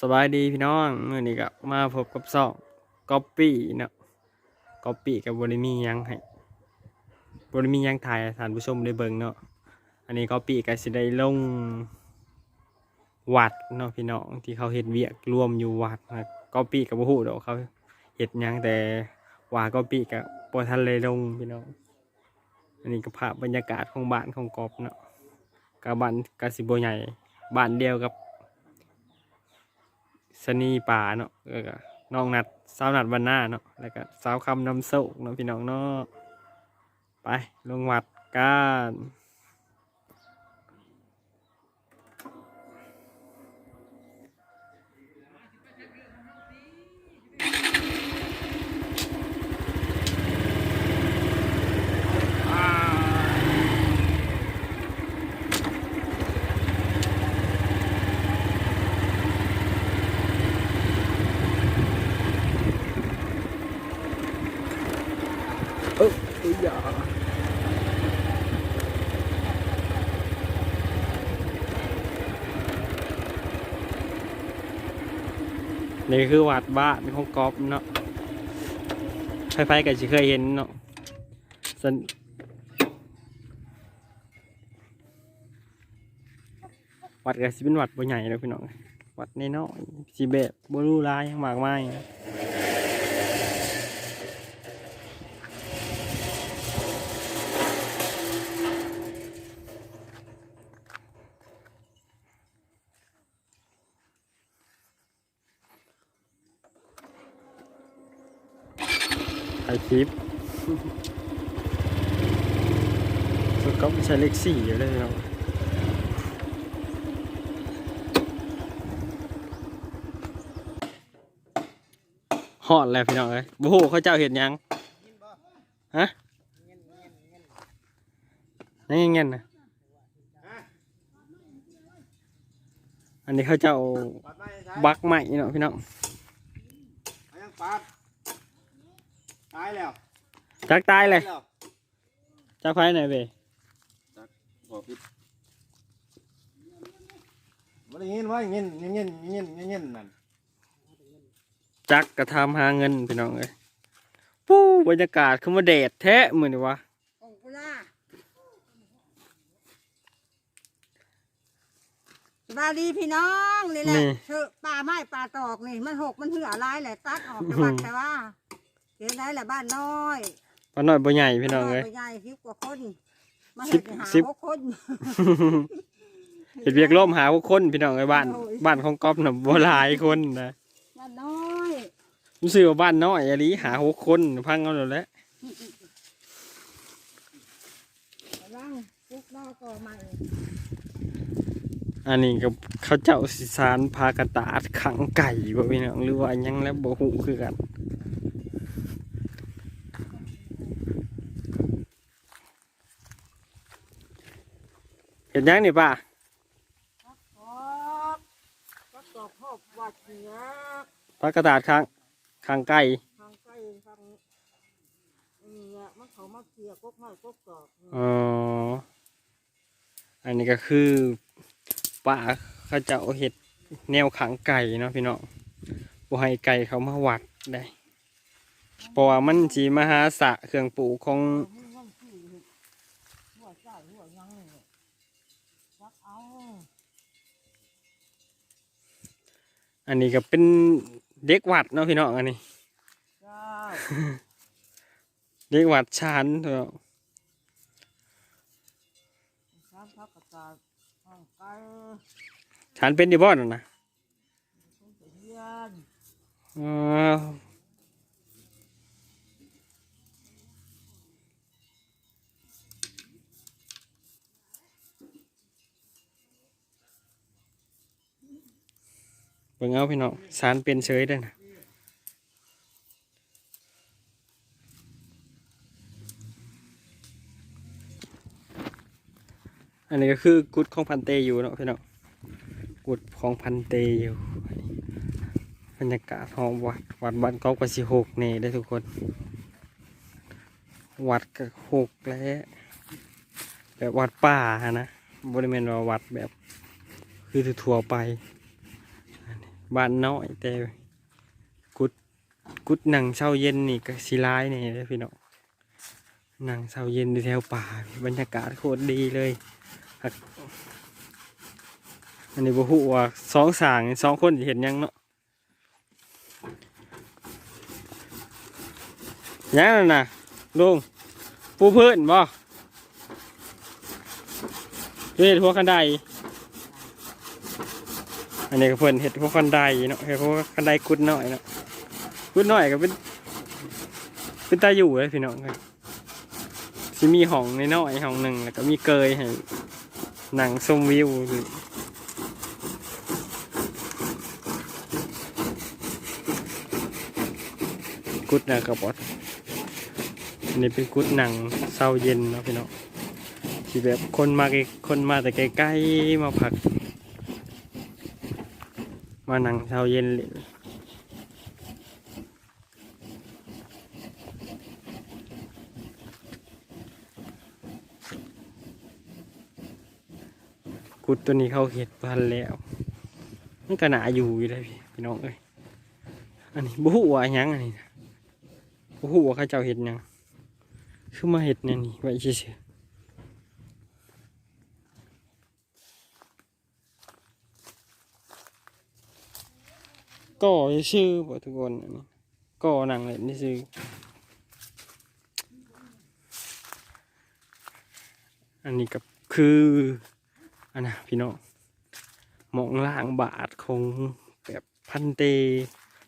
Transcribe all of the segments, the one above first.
สบายดีพี่น้องมื่อนี้ก็มาพบกับซองก๊อปปี้เนาะก๊อปปี้กับบริมียังให้บริมียังถ่ายท่านผู้ชมได้เบิ่งเนาะอันนี้ก๊อปปี้ก็สิได้ลงวัดเนาะพี่น้องที่เขาเฮ็ดเวียกรวมอยู่วัดนะก๊อปปี้กับบ่ฮู้ดอกเขาเฮ็ดยังแต่ว่าก๊อปปี้กับบ่ทันเลยลงพี่น้องอันนี้ก็ภาพบรรยากาศของบ้านของก๊อปเนาะกับบ้านกสิบ่ใหญ่บ้านเดียวกับ สนีป่าเนาะแล้วก็น้องนัดสาวนัดวันหน้าเนาะแล้วก็สาวคำนำโศกเนาะพี่น้องเนาะไปลงวัดกัน นี่คือวัดบ้านของกอบเนาะไฟๆก็จะเคยเห็นเนาะสันวัดก็สิเป็นวัดบ่ใหญ่แล้วพี่น้องวัดน้อยๆสิแบบบ่รู้ลายมากมายนะถ่ายคลิปสุดก็ใช้เลขสี่อยู่เลยเนาะหอดแล้วพี่น้องเอ้ยโอ้โหเขาเจ้าเห็นยังฮะนั่นยังเงี้ยนะอันนี้เขาเจ้าบักใหม่เนาะพี่น้องายังปัดตายแล้วจักตายเลยตแล้วจักไฟไหนเว้ยบอกผิดมันได้ยินว่าเงินเงินเงินเงินเงินเงินนั่นจักกระทำหาเงินพี่น้องเอ้ยปู้บรรยากาศคือมาแดดแท้เหมือนวะของกุล่าสบายดีพี่น้องนี่แหละเถอะป่าไม้ป่าตอกนี่มันหกมันเหือร้ายแหละตัดออกจากวัดแต่ว่า เห็นได้แหละบ้านน้อยปานน้อยบ่ใหญ่พี่น้องเอ้ย บ้าใหญ่สิบกว่าคน มาสิเห็บดหาสิบ หกคน เห็ดเวียกล่มหาพวกคนพี่น้องเอ้ยบ้านบ้านของก๊อฟน่ะบ่หลายคนนะบ้านน้อยรู้สึกว่าบ้านน้อยอะลีหาหกคนพังเอาแล้วแหละกำลังปลุกนอกก่อใหม่อันนี้ก็เขาเจ้าสิสารพากระตาดขังไก่บ่พี่น้องหรือว่าหยังแล้วบ่ฮู้คือกัน เห็นยังนี่ป้าครับก็ตอกหอบวัดเนี้ยพากระตาดขังขังไก่ทางใกล้ทางนี่แหละมันเขามาเกลี่ยกกไม้กกตอกอ๋อ อันนี้ก็คือป่าเขาเจะเอาเห็ดแนวขังไก่เนาะพี่น้องบ่ให้ไก่เขามาวัดได้เพราะว่ามันสีมาหาสระเครื่องปลูกของหั อันนี้ก็เป็นเด็กวัดเนาะพี่น้องอันนี้เจ้าเด็กวัดชานเถอะช้างพักกระจายห้องไก่ชานเป็นดีบ่อนนะ เฮียนอ๋อเบิ่งเอาพี่น้องสารเป็นเฉยได้นะอันนี้ก็คือกุดของพันเตอยู่เนาะพี่น้องกุดของพันเตอยู่บรรยากาศของวัดวัดบ้านเกอกว่าสิหกนี่ได้ทุกคน วัดก็หกแล้วแบบวัดป่าฮะนะบริเวณวัดแบบคือทั่วไป บ้านน้อยแต่กุดกุดหนังเช้าเย็นนี่ก็สิร้ายนี่เลยพี่น้องหนังเช้าเย็นอยู่แถวป่าบรรยากาศโคตรดีเลยอันนี้บ่ฮู้ว่าสองสางสองคนเห็นยังเนาะยังนั่นน่ะลุงปูพื้นบ่เฮ็ดหัวคันได อันนี้ก็เพิ่นเห็ดพวกคันไดเนาะเห็ดพวกคันไดกุดหน้อยเนาะกุดหน้อยก็เป็นเป็นตาอยู่เลยพี่น้องครับสิมีห้องในน้อยห้องหนึ่งแล้วก็มีเกยให้หนังชมวิวกุดนะครับบอสอันนี้เป็นกุดหนังเศร้าเย็นเนาะพี่น้องที่แบบคนมาไกลคนมาแต่ใกล้ๆมาพัก มานั่งเช้าเย็นเลยกุดตัวนี้เขาเห็ดพันแล้วมันก็หนาอยู่อยู่เลยพี่พี่น้องเอ้ยอันนี้บุหัวายังอันนี้บุหัวาเขาเจ้าเห็ดยังคือมาเห็ดเนี่ยนี่ไว้เฉยๆ ก่อชื่อบ่ทุกคนอันนี้ก่อหนังเลยนี่ซื้ออันนี้กับคืออันนะพี่น้องมองล่างบาทของแบบพันเต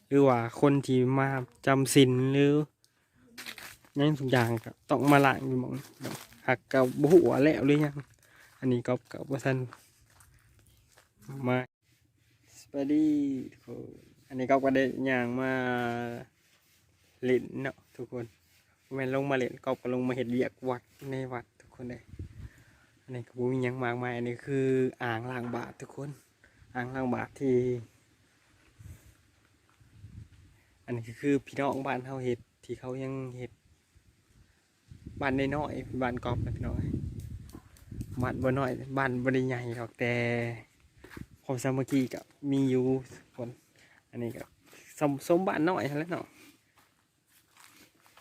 หรือว่าคนที่มาจำศีลหรือยังทุกอย่างก็ต้องมาล้างอยู่มองหักกับบุหัวแล้วหรือยัง อันนี้ก็กับว่าท่านมาสวัสดีทุกคน อันนี้ก็ประเด็นอย่างมาเล่นเนาะทุกคนแม่นลงมาเล่นก็ก็ลงมาเห็ดเวียกวัดในวัดทุกคนเลยอันนี้ก็มียังมากมายอันนี้คืออ่างล้างบาททุกคน อ่างล้างบาทที่ อันนี้คือพี่น้องบ้านเขาเห็ดที่เขายังเห็ดบ้านน้อยบ้านกอบนะพี่น้องบ้านบ่น้อยบ้านบ่ได้ใหญ่หรอกแต่ความสามัคคีกับมีอยู่ อันนี้ก็สมสมบ้านน้อยแหล้วเนาะ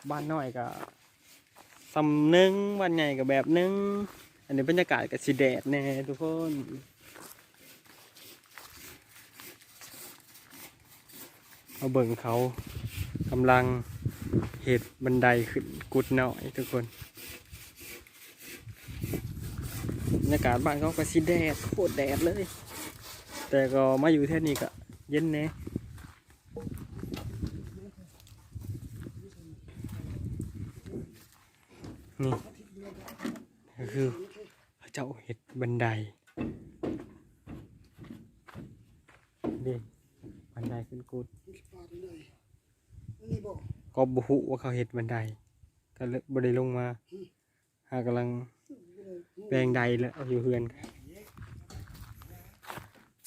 บ้านน้อยก็สำนึงบ้านใหญ่ก็แบบนึง อันนี้บรรยากาศก็สิแดดแน่ทุกคนมาเบิ่งเขากำลังเหตุบันไดขึ้นกุดหน่อยทุกคนบรรยากาศบ้านเขาก็สิแดดโคตรแดดเลย แต่ก็มาอยู่แท่นี้ก็เย็นแน่ก็คือ เขาเจ้าเห็ดบันไดนี่บันไดขึ้นกุดก็บุหุว่าเขาเห็ดบันไดก็เลยบได้ลงมาหากำลังแปลงใดแล้วอยู่เฮือนครับ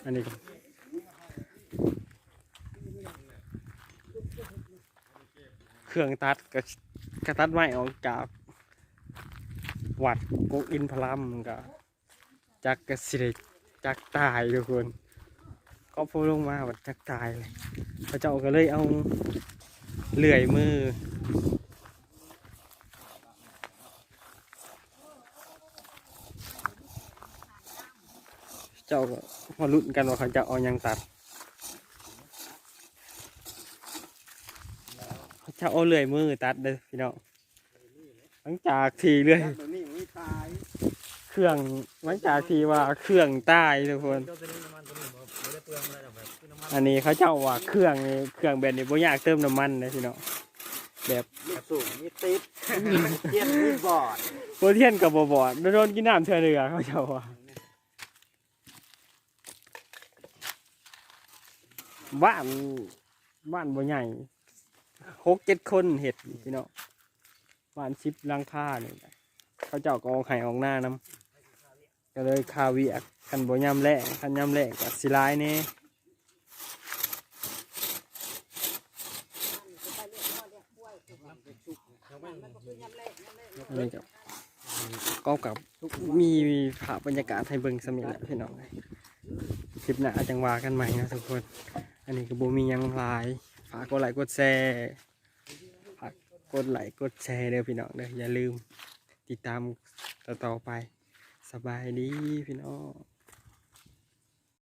อันนี้ก็เครื่องตัดก็กระตัดไม้ออกจาก วัดกกอินพลัมก็จักกระสิจักตายทุกคนก็พูดลงมาวัดจักตายเลยพระเจ้าก็เลยเอาเลื่อยมือ เจ้าก็มาลุ้นกันว่าเขาจะเอายังตัดเขาจะเอาเลื่อยมือตัดเด้อพี่น้องหลังจากที่เลื่อย แบบนี้มันไม่ตาย เครื่องหลังจากที่ว่าเครื่องใต้ทุกคน อันนี้เขาเจ้าว่าเครื่องนี่เครื่องแบบนี้บ่อยากเติมน้ำมันเลยพี่น้องแบบมีสูงมีติดเทียนมีบอดโปรเทียนกับบอบอดโดนกินน้ำเชื่อเรือเขาเจ้าว่าบ้านบ้านบ่ใหญ่หกเจ็ดคนเห็ดพี่น้องบ้านชิปหลังคาเนี่ยเขาเจ้าก็เอาไข่ออกหน้าน้ำ ก็เลยคาเวียกคันบ่ยำแรงคันยำแรงก็สิร้ายแน่อันนี้ก็ก็กับมีภาพบรรยากาศให้เบิงสมิแหละพี่น้องคลิปหน้าจังหวากันใหม่นะทุกคน อันนี้ก็บ่มียังหลายฝากกดไลค์กดแชร์ฝากกดไลค์กดแชร์เด้อพี่น้องเด้ออย่าลืมติดตามต่อๆไป บายดีพี่น้อง